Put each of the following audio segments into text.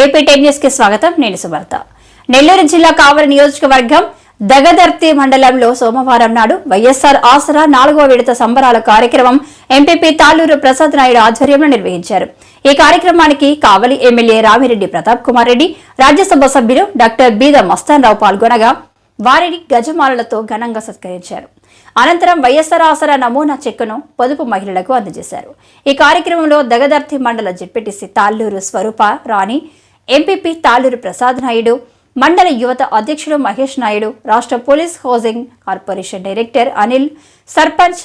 AP time న్యూస్కి స్వాగతం. నేను సుభర్త. నెల్లూరు జిల్లా కావలి నియోజకవర్గం దగదర్తి మండలంలో సోమవారం నాడు వైఎస్ఆర్ ఆసరా నాలుగో విడత సంబరాల కార్యక్రమం ఎంపీపీ తాలూరు ప్రసాద్ నాయుడు ఆధ్వర్యంలో నిర్వహించారు. ఈ కార్యక్రమానికి కావలి ఎమ్మెల్యే రామిరెడ్డి ప్రతాప్ కుమార్ రెడ్డి రాజ్యసభ సభ్యులు డాక్టర్ బీద మస్తాన్ రావు పాల్గొనగా వారిని గజమాలలతో ఘనంగా సత్కరించారు. అనంతరం వైఎస్ఆర్ ఆసరా నమూనా చెక్కును పొదుపు మహిళలకు అందజేశారు. ఈ కార్యక్రమంలో దగదర్తి మండల జెడ్పీటీసీ తాళ్ళూరు స్వరూప రాణి ఎంపీపీ తాళూరు ప్రసాద్ నాయుడు మండల యువత అధ్యక్షుడు మహేష్ నాయుడు రాష్ట్ర police housing corporation director Anil sarpanch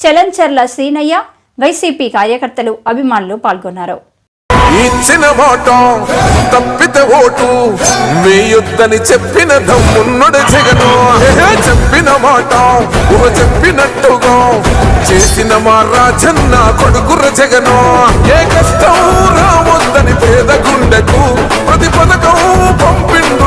Chalancharla Seenaiah YCP కార్యకర్తలు అభిమానులు పాల్గొన్నారు. ఇచ్చిన మాట తప్పితే ఓటు వేయొద్దని చెప్పిన దమ్మున్నడు జగను. చెప్పిన మాట ఊహ చెప్పినట్టుగా చేసిన మా రాజన్న కొడుకుర జగను. ఏ కష్టం రావద్దని పేద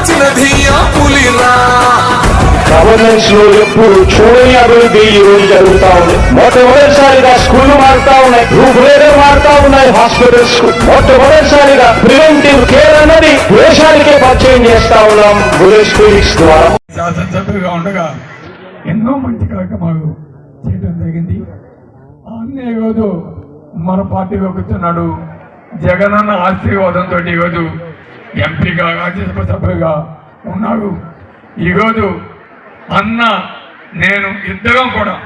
మార్చినది ఆ పులిరా. గవర్నెన్స్లో ఎప్పుడు చూడని అభివృద్ధి ఈ రోజు జరుగుతా ఉంది. మొట్టమొదటిసారిగా స్కూళ్ళు మారుతా ఉన్నాయి. రూపురేఖలు మారుతా ఉన్నాయి. హాస్పిటల్స్కు మొట్టమొదటిసారిగా ప్రివెంటివ్ కేర్ అన్నది దేశానికే పరిచయం చేస్తా ఉన్నాం. బులెట్ క్లినిక్స్ ద్వారా. శాసనసభ్యుగా ఉండగా ఎన్నో మంచి కార్యక్రమాలు చేయడం జరిగింది. అన్నీ ఈరోజు మన పార్టీలో కూర్చున్నాడు జగనన్న ఆశీర్వాదంతో ఈరోజు ఎంపీగా రాజ్యసభ సభ్యుగా ఉన్నారు. ఈరోజు అన్న నేను ఇద్దరం కూడా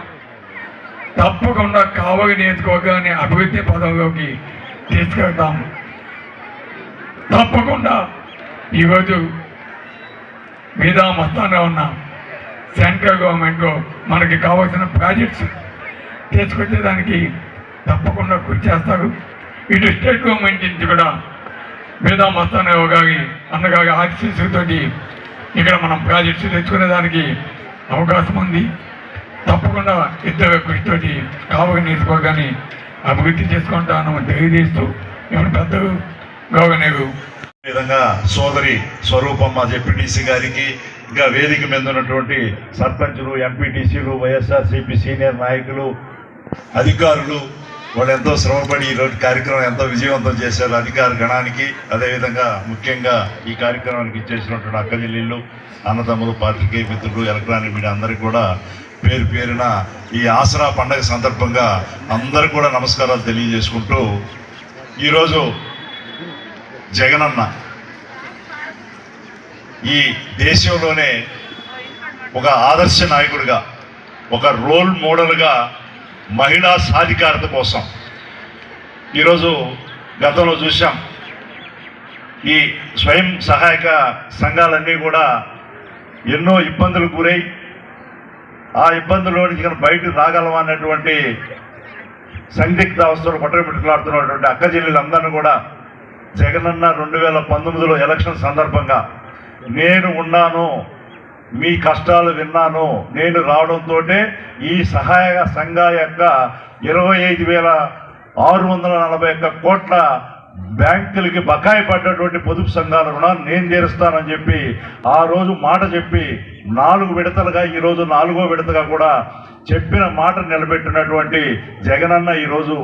తప్పకుండా కావలి నియోజకవర్గాన్ని అభివృద్ధి పదంలోకి తీసుకెళ్తాము తప్పకుండా ఈరోజు మీద మొత్తంగా ఉన్న సెంట్రల్ గవర్నమెంట్ మనకి కావాల్సిన ప్రాజెక్ట్స్ తీసుకొచ్చేదానికి తప్పకుండా కృషి చేస్తారు. ఇటు స్టేట్ గవర్నమెంట్ నుంచి కూడా మేధా మొత్తాన్ని గారి అన్నగారి ఆశీస్సుతోటి ఇక్కడ మనం ప్రాజెక్ట్స్ తెచ్చుకునేదానికి అవకాశం ఉంది తప్పకుండా ఇద్దరు కృషితోటి కావలి నేర్చుకోగానే అభివృద్ధి చేసుకుంటాను తెలియజేస్తూ ఇప్పుడు పెద్దలు గౌగనేరు విధంగా సోదరి స్వరూపమ్మ జెడ్పీటీసీ గారికి ఇంకా వేదిక మీద ఉన్నటువంటి సర్పంచులు ఎంపీటీసీలు వైఎస్ఆర్సీపీ సీనియర్ నాయకులు అధికారులు వాళ్ళు ఎంతో శ్రమపడి ఈరోజు కార్యక్రమం ఎంతో విజయవంతం చేశారు. అధికార గణానికి అదేవిధంగా ముఖ్యంగా ఈ కార్యక్రమానికి ఇచ్చేసినటువంటి అక్క అన్నదమ్ములు పాత్రికేయ మిత్రులు ఎలక్ట్రానిక్ మీడియా అందరికీ కూడా పేరు పేరున ఈ ఆసరా పండగ సందర్భంగా అందరూ కూడా నమస్కారాలు తెలియజేసుకుంటూ ఈరోజు జగనన్న ఈ దేశంలోనే ఒక ఆదర్శ నాయకుడిగా ఒక రోల్ మోడల్గా మహిళా సాధికారత కోసం. ఈరోజు గతంలో చూసాం ఈ స్వయం సహాయక సంఘాలన్నీ కూడా ఎన్నో ఇబ్బందులకు గురై ఆ ఇబ్బందుల్లో నుంచి కనుక బయటకు రాగలమా అన్నటువంటి సందిగ్ధ అవస్థలు పట్టబెట్టులాడుతున్నటువంటి అక్క చెల్లెలందరినీ కూడా జగనన్న రెండు వేల పంతొమ్మిదిలో ఎలక్షన్ సందర్భంగా నేను ఉన్నాను మీ కష్టాలు విన్నాను. నేను రావడంతో ఈ సహాయ సంఘ యొక్క ఇరవై ఐదు వేల ఆరు వందల నలభై ఒక్క కోట్ల బ్యాంకులకి బకాయి పడ్డటువంటి పొదుపు సంఘాల రుణాన్ని నేను తీరుస్తానని చెప్పి ఆ రోజు మాట చెప్పి నాలుగు విడతలుగా ఈరోజు నాలుగో విడతగా కూడా చెప్పిన మాట నిలబెట్టినటువంటి జగనన్న ఈరోజు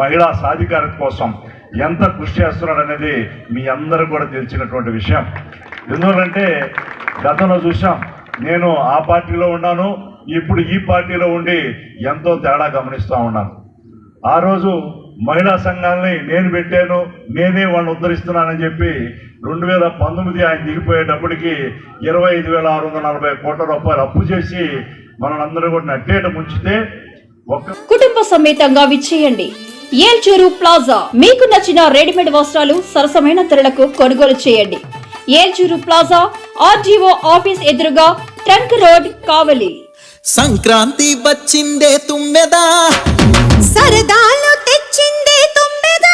మహిళా సాధికారత కోసం ఎంత కృషి చేస్తున్నాడు అనేది మీ అందరూ కూడా తెలిసినటువంటి విషయం. ఎందువల్లంటే గతంలో చూసాం నేను ఆ పార్టీలో ఉన్నాను ఇప్పుడు ఈ పార్టీలో ఉండి ఎంతో తేడా గమనిస్తూ ఉన్నాను. ఆ రోజు మహిళా సంఘాలని నేను పెట్టాను నేనే వాళ్ళని ఉద్ధరిస్తున్నానని చెప్పి రెండు వేల పంతొమ్మిది ఆయన దిగిపోయేటప్పటికి ఇరవై ఐదు వేల ఆరు వందల నలభై కోట్ల రూపాయలు అప్పు చేసి మనల్ని కూడా నట్టేట ముంచితే ఒక్క కుటుంబ సమేతంగా విచ్చేయండి. ఏల్చూరు ప్లాజా. మీకు నచ్చిన రెడీమేడ్ వస్త్రాలు సరసమైన ధరలకు కొనుగోలు చేయండి. ఏల్చూరు ప్లాజా ఆర్జీఓ ఆఫీస్ ఎదురుగా ట్రంక్ రోడ్ కావలి. సంక్రాంతి వచ్చిందే తుమ్మెదా? సరదాలు తెచ్చిందే తుమ్మెద?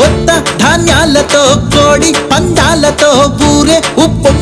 కొత్త ధాన్యాలతో కోడి పందాలతో ఊరే ఉప్పొంగుతూ